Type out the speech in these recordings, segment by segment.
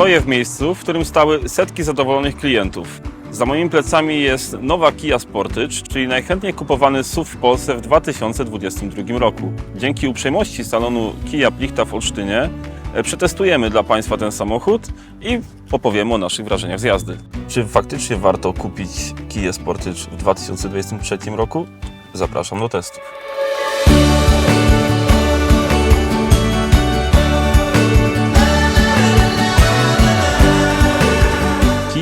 Stoję w miejscu, w którym stały setki zadowolonych klientów. Za moimi plecami jest nowa Kia Sportage, czyli najchętniej kupowany SUV w Polsce w 2022 roku. Dzięki uprzejmości salonu Kia Plichta w Olsztynie e, przetestujemy dla Państwa ten samochód i opowiemy o naszych wrażeniach z jazdy. Czy faktycznie warto kupić Kia Sportage w 2023 roku? Zapraszam do testów.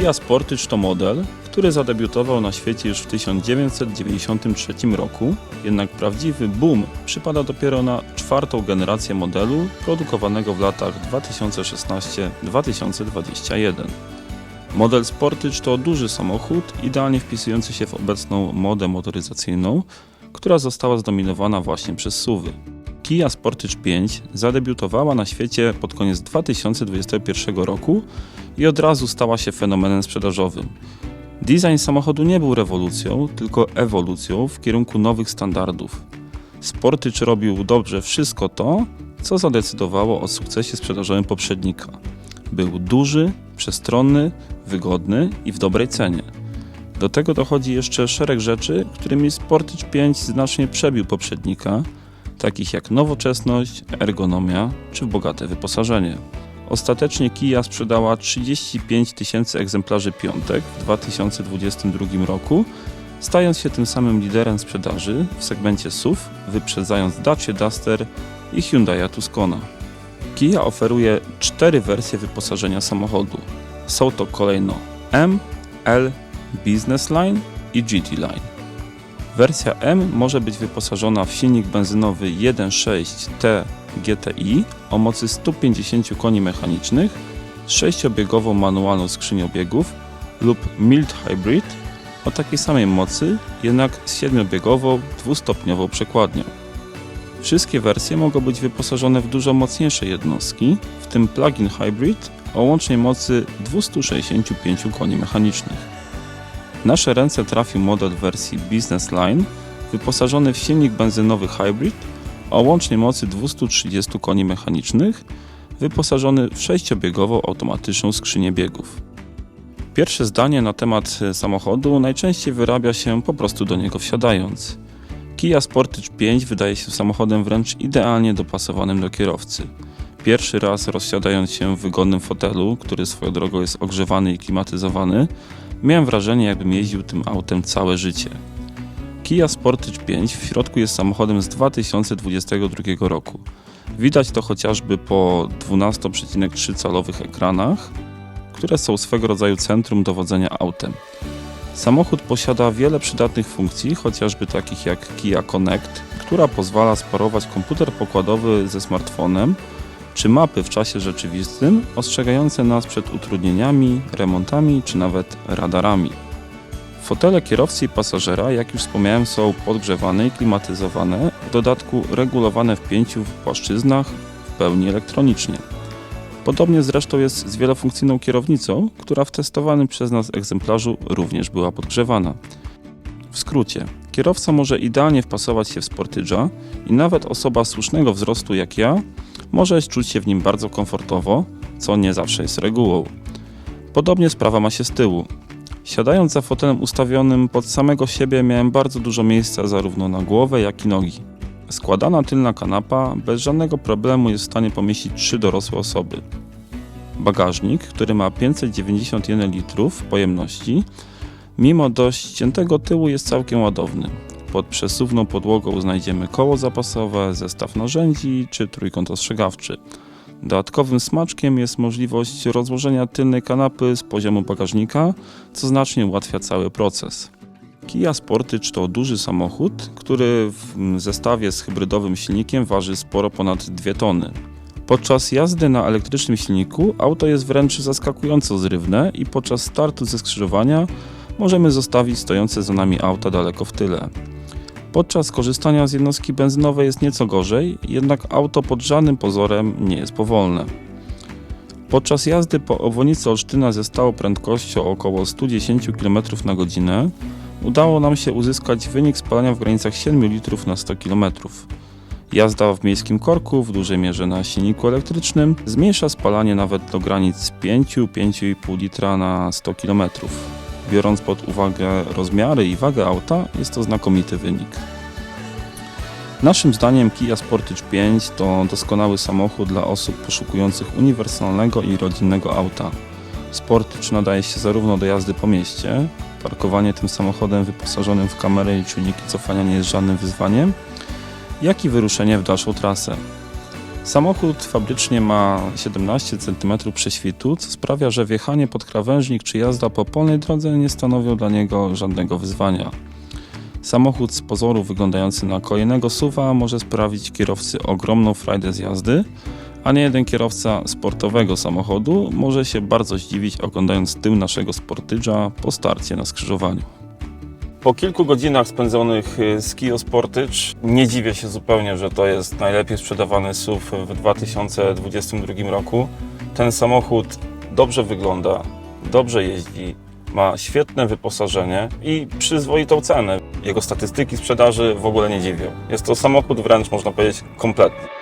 Kia Sportage to model, który zadebiutował na świecie już w 1993 roku, jednak prawdziwy boom przypada dopiero na czwartą generację modelu produkowanego w latach 2016-2021. Model Sportage to duży samochód, idealnie wpisujący się w obecną modę motoryzacyjną, która została zdominowana właśnie przez SUVy. Kia Sportage 5 zadebiutowała na świecie pod koniec 2021 roku i od razu stała się fenomenem sprzedażowym. Design samochodu nie był rewolucją, tylko ewolucją w kierunku nowych standardów. Sportage robił dobrze wszystko to, co zadecydowało o sukcesie sprzedażowym poprzednika. Był duży, przestronny, wygodny i w dobrej cenie. Do tego dochodzi jeszcze szereg rzeczy, którymi Sportage 5 znacznie przebił poprzednika, takich jak nowoczesność, ergonomia czy bogate wyposażenie. Ostatecznie Kia sprzedała 35 tysięcy egzemplarzy piątek w 2022 roku, stając się tym samym liderem sprzedaży w segmencie SUV, wyprzedzając Dacia Duster i Hyundai Tucsona. Kia oferuje cztery wersje wyposażenia samochodu. Są to kolejno M, L, Business Line i GT Line. Wersja M może być wyposażona w silnik benzynowy 1.6T GTI o mocy 150 koni mechanicznych sześciobiegową manualną skrzynią biegów lub Mild Hybrid o takiej samej mocy, jednak z siedmiobiegową dwustopniową przekładnią. Wszystkie wersje mogą być wyposażone w dużo mocniejsze jednostki, w tym plug-in hybrid o łącznej mocy 265 koni mechanicznych. Nasze ręce trafił model wersji Business Line wyposażony w silnik benzynowy hybrid o łącznej mocy 230 koni mechanicznych, wyposażony w sześciobiegową automatyczną skrzynię biegów. Pierwsze zdanie na temat samochodu najczęściej wyrabia się po prostu do niego wsiadając. Kia Sportage 5 wydaje się samochodem wręcz idealnie dopasowanym do kierowcy. Pierwszy raz rozsiadając się w wygodnym fotelu, który swoją drogą jest ogrzewany i klimatyzowany, miałem wrażenie jakbym jeździł tym autem całe życie. Kia Sportage 5 w środku jest samochodem z 2022 roku. Widać to chociażby po 12,3 calowych ekranach, które są swego rodzaju centrum dowodzenia autem. Samochód posiada wiele przydatnych funkcji, chociażby takich jak Kia Connect, która pozwala sparować komputer pokładowy ze smartfonem, czy mapy w czasie rzeczywistym ostrzegające nas przed utrudnieniami, remontami czy nawet radarami. Fotele kierowcy i pasażera, jak już wspomniałem, są podgrzewane i klimatyzowane, w dodatku regulowane w pięciu płaszczyznach w pełni elektronicznie. Podobnie zresztą jest z wielofunkcyjną kierownicą, która w testowanym przez nas egzemplarzu również była podgrzewana. W skrócie, kierowca może idealnie wpasować się w Sportage'a i nawet osoba słusznego wzrostu jak ja może czuć się w nim bardzo komfortowo, co nie zawsze jest regułą. Podobnie sprawa ma się z tyłu. Siadając za fotelem ustawionym pod samego siebie miałem bardzo dużo miejsca zarówno na głowę, jak i nogi. Składana tylna kanapa bez żadnego problemu jest w stanie pomieścić trzy dorosłe osoby. Bagażnik, który ma 591 litrów pojemności, mimo dość ciętego tyłu jest całkiem ładowny. Pod przesuwną podłogą znajdziemy koło zapasowe, zestaw narzędzi czy trójkąt ostrzegawczy. Dodatkowym smaczkiem jest możliwość rozłożenia tylnej kanapy z poziomu bagażnika, co znacznie ułatwia cały proces. Kia Sportage to duży samochód, który w zestawie z hybrydowym silnikiem waży sporo ponad 2 tony. Podczas jazdy na elektrycznym silniku auto jest wręcz zaskakująco zrywne i podczas startu ze skrzyżowania możemy zostawić stojące za nami auta daleko w tyle. Podczas korzystania z jednostki benzynowej jest nieco gorzej, jednak auto pod żadnym pozorem nie jest powolne. Podczas jazdy po obwodnicy Olsztyna ze stałą prędkością około 110 km na godzinę udało nam się uzyskać wynik spalania w granicach 7 litrów na 100 km. Jazda w miejskim korku, w dużej mierze na silniku elektrycznym, zmniejsza spalanie nawet do granic 5-5,5 litra na 100 km. Biorąc pod uwagę rozmiary i wagę auta, jest to znakomity wynik. Naszym zdaniem Kia Sportage 5 to doskonały samochód dla osób poszukujących uniwersalnego i rodzinnego auta. Sportage nadaje się zarówno do jazdy po mieście, parkowanie tym samochodem wyposażonym w kamerę i czujniki cofania nie jest żadnym wyzwaniem, jak i wyruszenie w dalszą trasę. Samochód fabrycznie ma 17 cm prześwitu, co sprawia, że wjechanie pod krawężnik czy jazda po polnej drodze nie stanowią dla niego żadnego wyzwania. Samochód z pozoru wyglądający na kolejnego suwa może sprawić kierowcy ogromną frajdę z jazdy, a nie jeden kierowca sportowego samochodu może się bardzo zdziwić oglądając tył naszego Sportage'a po starcie na skrzyżowaniu. Po kilku godzinach spędzonych y, z Kia Sportage nie dziwię się zupełnie, że to jest najlepiej sprzedawany SUV w 2022 roku. Ten samochód dobrze wygląda, dobrze jeździ, ma świetne wyposażenie i przyzwoitą cenę. Jego statystyki sprzedaży w ogóle nie dziwią. Jest to samochód wręcz można powiedzieć kompletny.